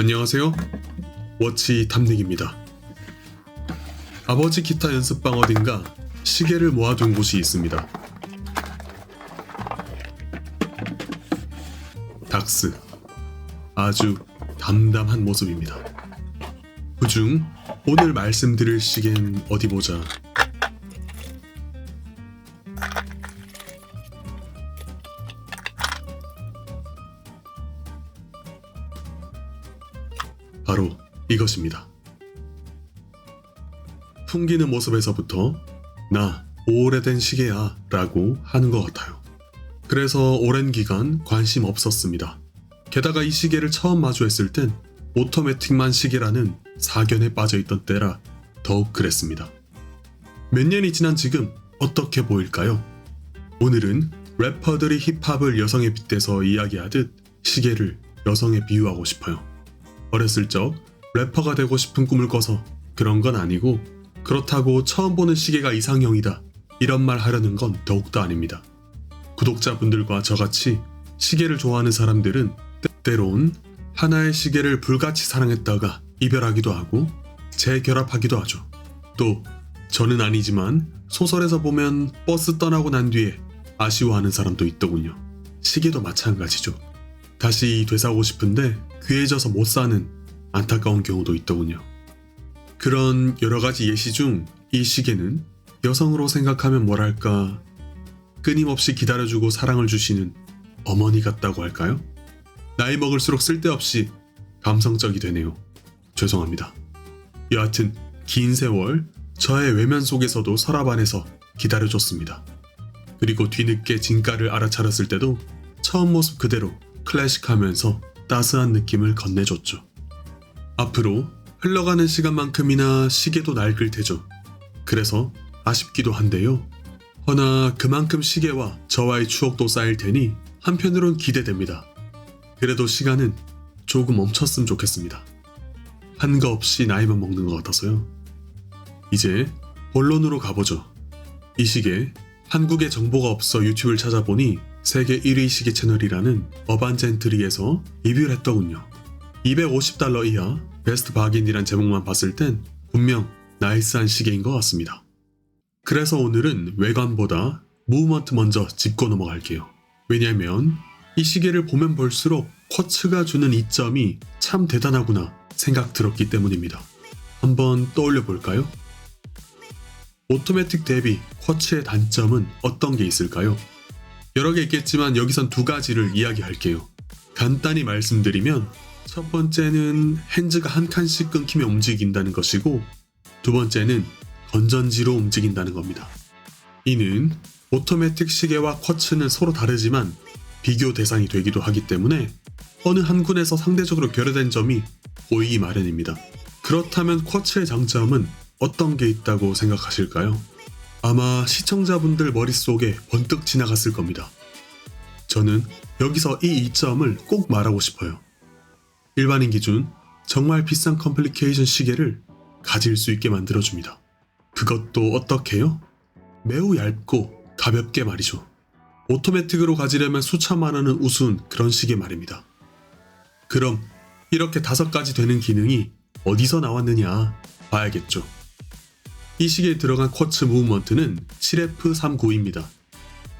안녕하세요. 워치 탐닉입니다. 아버지 기타 연습방 어딘가 시계를 모아둔 곳이 있습니다. 닥스. 아주 담담한 모습입니다. 그중 오늘 말씀드릴 시계는 어디 보자. 것입니다. 풍기는 모습에서부터 나 오래된 시계야 라고 하는 것 같아요. 그래서 오랜 기간 관심 없었습니다. 게다가 이 시계를 처음 마주했을 땐 오토매틱만 시계라는 사견에 빠져있던 때라 더욱 그랬습니다. 몇 년이 지난 지금 어떻게 보일까요? 오늘은 래퍼들이 힙합을 여성에 빗대서 이야기하듯 시계를 여성에 비유하고 싶어요. 어렸을 적 래퍼가 되고 싶은 꿈을 꿔서 그런 건 아니고 그렇다고 처음 보는 시계가 이상형이다 이런 말 하려는 건 더욱더 아닙니다. 구독자분들과 저같이 시계를 좋아하는 사람들은 때때론 하나의 시계를 불같이 사랑했다가 이별하기도 하고 재결합하기도 하죠. 또 저는 아니지만 소설에서 보면 버스 떠나고 난 뒤에 아쉬워하는 사람도 있더군요. 시계도 마찬가지죠. 다시 되사고 싶은데 귀해져서 못 사는 안타까운 경우도 있더군요. 그런 여러 가지 예시 중 이 시계는 여성으로 생각하면 뭐랄까 끊임없이 기다려주고 사랑을 주시는 어머니 같다고 할까요? 나이 먹을수록 쓸데없이 감성적이 되네요. 죄송합니다. 여하튼 긴 세월 저의 외면 속에서도 서랍 안에서 기다려줬습니다. 그리고 뒤늦게 진가를 알아차렸을 때도 처음 모습 그대로 클래식하면서 따스한 느낌을 건네줬죠. 앞으로 흘러가는 시간만큼이나 시계도 낡을 테죠. 그래서 아쉽기도 한데요. 허나 그만큼 시계와 저와의 추억도 쌓일 테니 한편으론 기대됩니다. 그래도 시간은 조금 멈췄으면 좋겠습니다. 한거 없이 나이만 먹는 것 같아서요. 이제 본론으로 가보죠. 이 시계 한국에 정보가 없어 유튜브를 찾아보니 세계 1위 시계 채널이라는 어반젠트리에서 리뷰를 했더군요. 250달러 이하 베스트 바긴이란 제목만 봤을 땐 분명 나이스한 시계인 것 같습니다. 그래서 오늘은 외관보다 무브먼트 먼저 짚고 넘어갈게요. 왜냐면 이 시계를 보면 볼수록 쿼츠가 주는 이점이 참 대단하구나 생각 들었기 때문입니다. 한번 떠올려 볼까요? 오토매틱 대비 쿼츠의 단점은 어떤 게 있을까요? 여러 개 있겠지만 여기선 두 가지를 이야기할게요. 간단히 말씀드리면 첫 번째는 핸즈가 한 칸씩 끊기면 움직인다는 것이고 두 번째는 건전지로 움직인다는 겁니다. 이는 오토매틱 시계와 쿼츠는 서로 다르지만 비교 대상이 되기도 하기 때문에 어느 한 군에서 상대적으로 결여된 점이 보이기 마련입니다. 그렇다면 쿼츠의 장점은 어떤 게 있다고 생각하실까요? 아마 시청자분들 머릿속에 번뜩 지나갔을 겁니다. 저는 여기서 이 이점을 꼭 말하고 싶어요. 일반인 기준 정말 비싼 컴플리케이션 시계를 가질 수 있게 만들어줍니다. 그것도 어떻게요? 매우 얇고 가볍게 말이죠. 오토매틱으로 가지려면 수천만 원은 우스운 그런 시계 말입니다. 그럼 이렇게 다섯 가지 되는 기능이 어디서 나왔느냐 봐야겠죠. 이 시계에 들어간 쿼츠 무브먼트는 7F39입니다.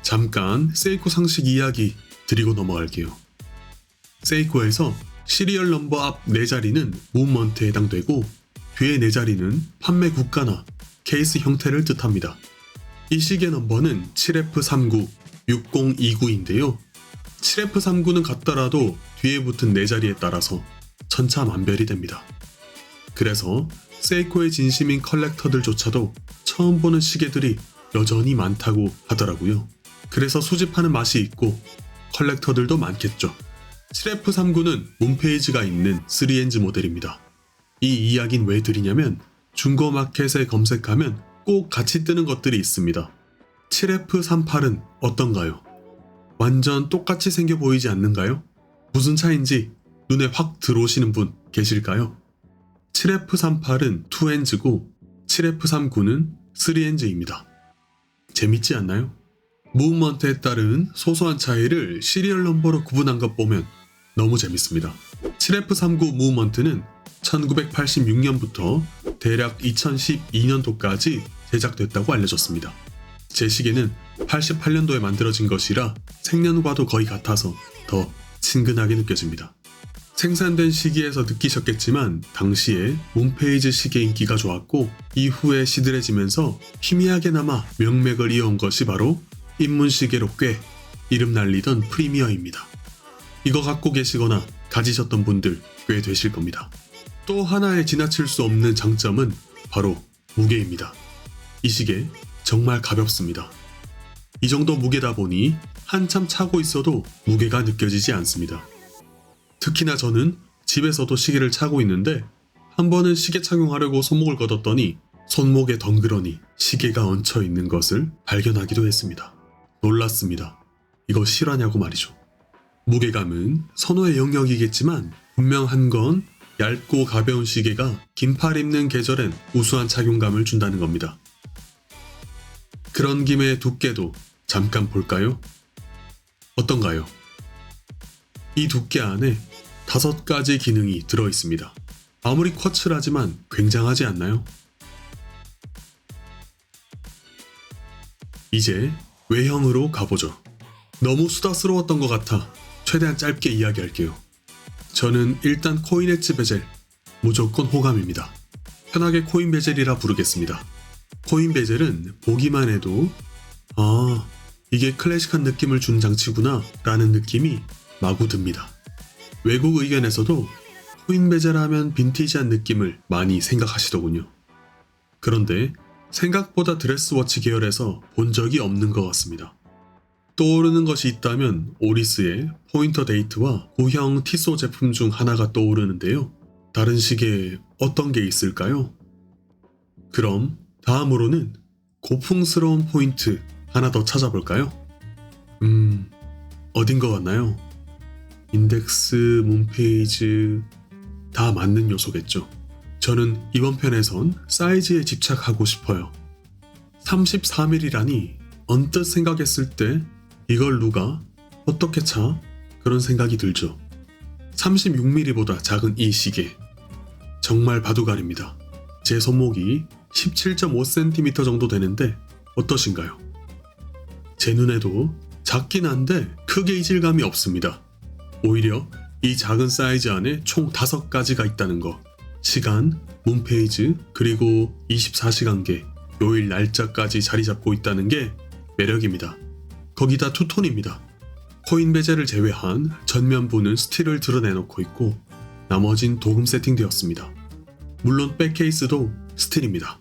잠깐 세이코 상식 이야기 드리고 넘어갈게요. 세이코에서 시리얼 넘버 앞 4자리는 무브먼트에 해당되고 뒤에 4자리는 판매 국가나 케이스 형태를 뜻합니다. 이 시계 넘버는 7F39, 6029인데요. 7F39는 같더라도 뒤에 붙은 4자리에 따라서 천차만별이 됩니다. 그래서 세이코의 진심인 컬렉터들조차도 처음 보는 시계들이 여전히 많다고 하더라고요. 그래서 수집하는 맛이 있고 컬렉터들도 많겠죠. 7F39는 홈페이지가 있는 3엔즈 모델입니다. 이 이야기는 왜 드리냐면 중고 마켓에 검색하면 꼭 같이 뜨는 것들이 있습니다. 7F38은 어떤가요? 완전 똑같이 생겨 보이지 않는가요? 무슨 차인지 눈에 확 들어오시는 분 계실까요? 7F38은 2엔즈고 7F39는 3엔즈입니다. 재밌지 않나요? 무브먼트에 따른 소소한 차이를 시리얼 넘버로 구분한 것 보면 너무 재밌습니다. 7F39 무브먼트는 1986년부터 대략 2012년도까지 제작됐다고 알려졌습니다. 제 시계는 88년도에 만들어진 것이라 생년과도 거의 같아서 더 친근하게 느껴집니다. 생산된 시기에서 느끼셨겠지만 당시에 문페이지 시계 인기가 좋았고 이후에 시들해지면서 희미하게나마 명맥을 이어온 것이 바로 입문시계로 꽤 이름 날리던 프리미어입니다. 이거 갖고 계시거나 가지셨던 분들 꽤 되실 겁니다. 또 하나의 지나칠 수 없는 장점은 바로 무게입니다. 이 시계 정말 가볍습니다. 이 정도 무게다 보니 한참 차고 있어도 무게가 느껴지지 않습니다. 특히나 저는 집에서도 시계를 차고 있는데 한 번은 시계 착용하려고 손목을 걷었더니 손목에 덩그러니 시계가 얹혀 있는 것을 발견하기도 했습니다. 놀랐습니다. 이거 실화냐고 말이죠. 무게감은 선호의 영역이겠지만 분명한 건 얇고 가벼운 시계가 긴팔 입는 계절엔 우수한 착용감을 준다는 겁니다. 그런 김에 두께도 잠깐 볼까요? 어떤가요? 이 두께 안에 다섯 가지 기능이 들어 있습니다. 아무리 쿼츠라지만 굉장하지 않나요? 이제 외형으로 가보죠. 너무 수다스러웠던 것 같아 최대한 짧게 이야기할게요. 저는 일단 코인 엣지 베젤 무조건 호감입니다. 편하게 코인 베젤이라 부르겠습니다. 코인 베젤은 보기만 해도 아 이게 클래식한 느낌을 준 장치구나 라는 느낌이 마구 듭니다. 외국 의견에서도 코인 베젤 하면 빈티지한 느낌을 많이 생각하시더군요. 그런데 생각보다 드레스워치 계열에서 본 적이 없는 것 같습니다. 떠오르는 것이 있다면 오리스의 포인터 데이트와 고형 티소 제품 중 하나가 떠오르는데요. 다른 시계에 어떤 게 있을까요? 그럼 다음으로는 고풍스러운 포인트 하나 더 찾아볼까요? 음, 어딘 것 같나요? 인덱스, 문페이지 다 맞는 요소겠죠. 저는 이번 편에선 사이즈에 집착하고 싶어요. 33mm라니 언뜻 생각했을 때 이걸 누가 어떻게 차? 그런 생각이 들죠. 36mm보다 작은 이 시계. 정말 바둑알입니다. 제 손목이 17.5cm 정도 되는데 어떠신가요? 제 눈에도 작긴 한데 크게 이질감이 없습니다. 오히려 이 작은 사이즈 안에 총 5가지가 있다는 거. 시간, 문페이지, 그리고 24시간계, 요일 날짜까지 자리 잡고 있다는 게 매력입니다. 거기다 투톤입니다. 코인 베젤을 제외한 전면부는 스틸을 드러내놓고 있고 나머진 도금 세팅되었습니다. 물론 백케이스도 스틸입니다.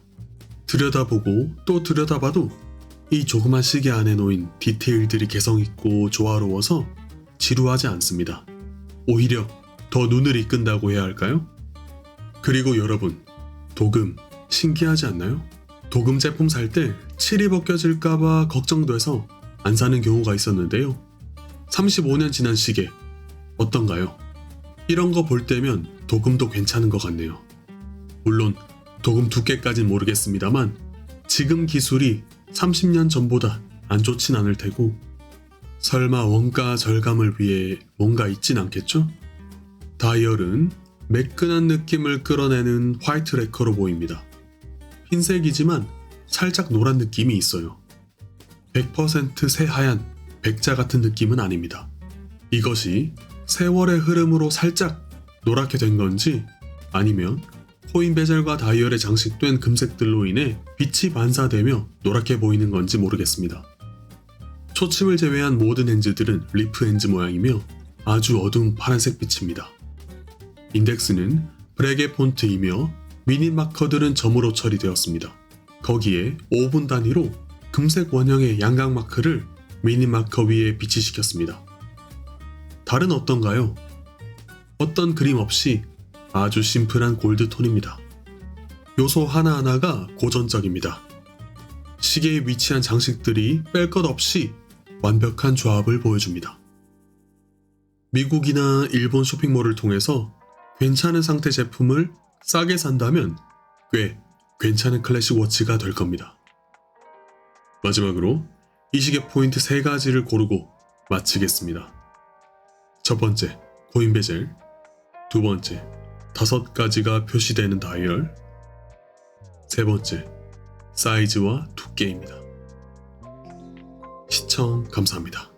들여다보고 또 들여다봐도 이 조그만 시계 안에 놓인 디테일들이 개성있고 조화로워서 지루하지 않습니다. 오히려 더 눈을 이끈다고 해야 할까요? 그리고 여러분, 도금 신기하지 않나요? 도금 제품 살 때 칠이 벗겨질까봐 걱정돼서 안 사는 경우가 있었는데요. 35년 지난 시계 어떤가요? 이런 거 볼 때면 도금도 괜찮은 것 같네요. 물론 도금 두께까진 모르겠습니다만 지금 기술이 30년 전보다 안 좋진 않을 테고 설마 원가 절감을 위해 뭔가 있진 않겠죠? 다이얼은 매끈한 느낌을 끌어내는 화이트 레커로 보입니다. 흰색이지만 살짝 노란 느낌이 있어요. 100% 새하얀 백자 같은 느낌은 아닙니다. 이것이 세월의 흐름으로 살짝 노랗게 된 건지 아니면 코인 베젤과 다이얼에 장식된 금색들로 인해 빛이 반사되며 노랗게 보이는 건지 모르겠습니다. 초침을 제외한 모든 핸즈들은 리프 핸즈 모양이며 아주 어두운 파란색 빛입니다. 인덱스는 브레게 폰트이며 미니 마커들은 점으로 처리되었습니다. 거기에 5분 단위로 금색 원형의 양각 마크를 미니 마커 위에 비치시켰습니다. 달은 어떤가요? 어떤 그림 없이 아주 심플한 골드 톤입니다. 요소 하나하나가 고전적입니다. 시계에 위치한 장식들이 뺄 것 없이 완벽한 조합을 보여줍니다. 미국이나 일본 쇼핑몰을 통해서 괜찮은 상태 제품을 싸게 산다면 꽤 괜찮은 클래식 워치가 될 겁니다. 마지막으로 이 시계 포인트 세 가지를 고르고 마치겠습니다. 첫 번째, 코인 베젤. 두 번째, 다섯 가지가 표시되는 다이얼. 세 번째, 사이즈와 두께입니다. 시청 감사합니다.